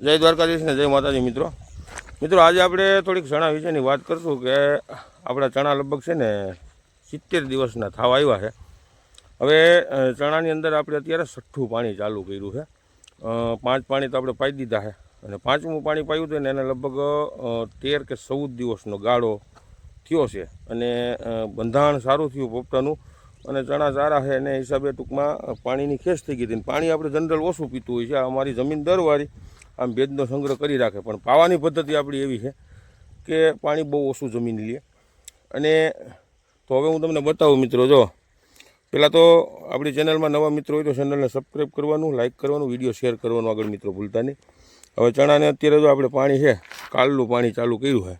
જય દ્વારકાધીશ ને જય માતાજી, મિત્રો. મિત્રો, આજે આપણે થોડીક ચણા વિશેની વાત કરશું કે આપણા ચણા લગભગ છે ને સિત્તેર દિવસના થાવ આવ્યા છે. હવે ચણાની અંદર આપણે અત્યારે છઠ્ઠું પાણી ચાલુ કર્યું છે. પાંચ પાણી તો આપણે પાઈ દીધા છે. અને પાંચમું પાણી પાયું હતું ને એને લગભગ તેર કે ચૌદ દિવસનો ગાળો થયો છે. અને બંધાણ સારું થયું પોપટાનું. અને ચણા સારા છે, એને હિસાબે ટૂંકમાં પાણીની ખેસ થઈ ગઈ હતી. પાણી આપણે જનરલ ઓછું પીતું હોય છે. અમારી જમીન દરવાળી. આમ ભેજનો સંગ્રહ કરી રાખે. પણ પાવાની પદ્ધતિ આપણી એવી છે કે પાણી બહુ ઓછું જમીન લે. અને તો હવે હું તમને બતાવું મિત્રો, જો. પહેલાં તો આપણી ચેનલમાં નવા મિત્રો હોય તો ચેનલને સબસ્ક્રાઈબ કરવાનું, લાઇક કરવાનું, વીડિયો શેર કરવાનું આગળ મિત્રો ભૂલતા નહીં. હવે ચણાને અત્યારે જો આપણે પાણી છે, કાલનું પાણી ચાલુ કર્યું છે.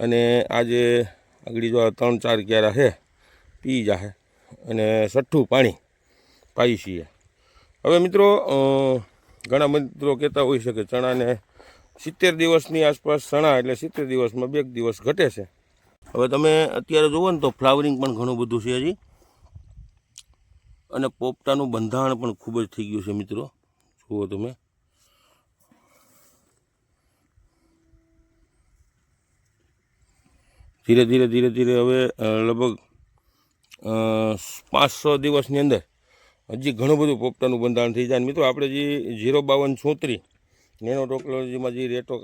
અને આજે આગળ જો ત્રણ ચાર ક્યારા છે, પી જાહે અને છઠ્ઠું પાણી પાઈ છીએ. હવે મિત્રો ઘણા મિત્રો કહેતા હોય છે કે ચણાને સિત્તેર દિવસની આસપાસ ચણા એટલે સિત્તેર દિવસમાં બે દિવસ ઘટે છે. હવે તમે અત્યારે જુઓ ને તો ફ્લાવરિંગ પણ ઘણું બધું છે હજી. અને પોપટાનું બંધારણ પણ ખૂબ જ થઈ ગયું છે મિત્રો. જુઓ તમે. ધીરે ધીરે ધીરે ધીરે હવે લગભગ પાંચસો દિવસની અંદર હજી ઘણું બધું પોપટાનું બંધારણ થઈ જાય. મિત્રો, આપણે જે ઝીરો બાવન ચોત્રીસ નેનો ટેકનોલોજીમાં જે રેટો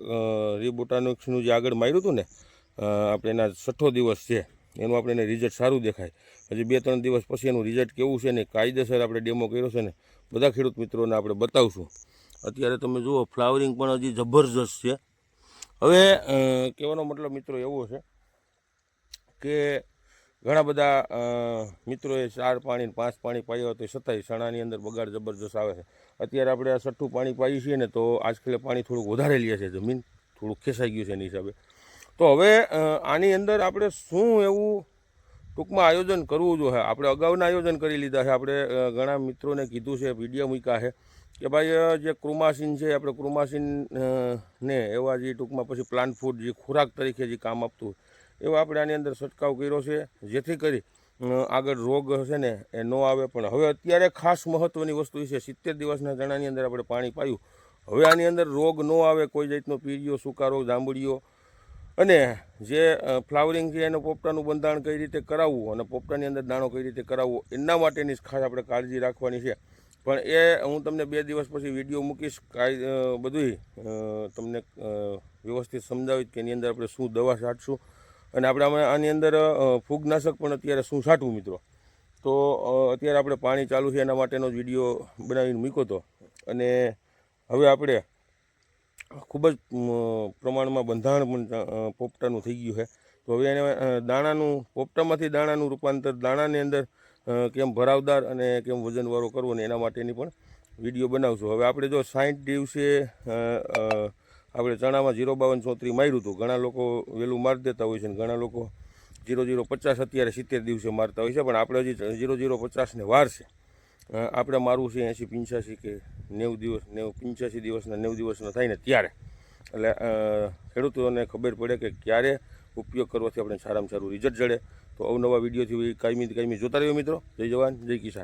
રીબોટાનિક્સનું જે આગળ માર્યું હતું ને આપણે એના છઠ્ઠો દિવસ છે, એનું આપણે એને રિઝલ્ટ સારું દેખાય. હજી બે ત્રણ દિવસ પછી એનું રિઝલ્ટ કેવું છે ને, કાયદેસર આપણે ડેમો કર્યો છે ને, બધા ખેડૂત મિત્રોને આપણે બતાવશું. અત્યારે તમે જુઓ ફ્લાવરિંગ પણ હજી જબરજસ્ત છે. હવે કહેવાનો મતલબ મિત્રો એવો છે કે ઘણા બધા મિત્રોએ ચાર પાણી પાંચ પાણી પાયા તો છતાંય સણાની અંદર બગાડ જબરજસ્ત આવે છે. અત્યારે આપણે આ છઠ્ઠું પાણી પાઈએ છીએ ને તો આજકાલ પાણી થોડુંક વધારે લે છે, જમીન થોડુંક ખેસાઈ ગયું છે એની હિસાબે. તો હવે આની અંદર આપણે શું એવું ટૂંકમાં આયોજન કરવું જોઈએ? આપણે અગાઉના આયોજન કરી લીધા છે. આપણે ઘણા મિત્રોને કીધું છે, વીડિયો મૂક્યા છે કે ભાઈ જે ક્રુમાસીન છે, આપણે ક્રુમાસીન ને એવા જે ટૂંકમાં પછી પ્લાન્ટ ફૂડ જે ખોરાક તરીકે જે કામ આપતું એવો આપણે આની અંદર છંટકાવ કર્યો છે, જેથી કરી આગળ રોગ છે ને એ ન આવે. પણ હવે અત્યારે ખાસ મહત્ત્વની વસ્તુ છે, સિત્તેર દિવસના ચણાની અંદર આપણે પાણી પાયું. હવે આની અંદર રોગ ન આવે, કોઈ જાતનો પીળીઓ સુકારો જાંબુડીઓ અને જે ફ્લાવરિંગ છે એનું પોપટાનું બંધારણ કઈ રીતે કરાવવું અને પોપટાની અંદર દાણો કઈ રીતે કરાવવો, એના માટેની ખાસ આપણે કાળજી રાખવાની છે. પણ એ હું તમને બે દિવસ પછી વીડિયો મૂકીશ, કાંઈ બધું તમને વ્યવસ્થિત સમજાવીશ કે એની અંદર આપણે શું દવા છાંટશું. અને આપણે આમાં આની અંદર ફૂગનાશક પણ અત્યારે શું છાંટવું મિત્રો. તો અત્યારે આપણે પાણી ચાલુ છે એના માટેનો જ વીડિયો બનાવીને મૂક્યો હતો. અને હવે આપણે ખૂબ જ પ્રમાણમાં બંધારણ પણ પોપટાનું થઈ ગયું છે. તો હવે એને દાણાનું, પોપટામાંથી દાણાનું રૂપાંતર, દાણાની અંદર કેમ ભરાવદાર અને કેમ વજનવાળો કરવો ને એના માટેની પણ વીડિયો બનાવશું. હવે આપણે જો સાઠ દિવસે આપણે ચણામાં જીરો બાવન ચોત્રી માર્યું હતું. ઘણા લોકો વહેલું મારી દેતા હોય છે ને ઘણા લોકો જીરો જીરો પચાસ અત્યારે સિત્તેર દિવસે મારતા હોય છે, પણ આપણે હજી જીરો જીરો પચાસને વાર છે. આપણે મારવું છે એંસી પંચ્યાસી કે નેવું દિવસ, નેવું પંચ્યાસી દિવસના, નેવું દિવસના થાય ને ત્યારે. એટલે ખેડૂતોને ખબર પડે કે ક્યારે ઉપયોગ કરવાથી આપણે સારામાં સારું રિઝલ્ટ જડે. તો અવનવા વિડીયોથી કાયમી કાયમી જોતા રહ્યો મિત્રો. જય જવાન, જય કિસાન.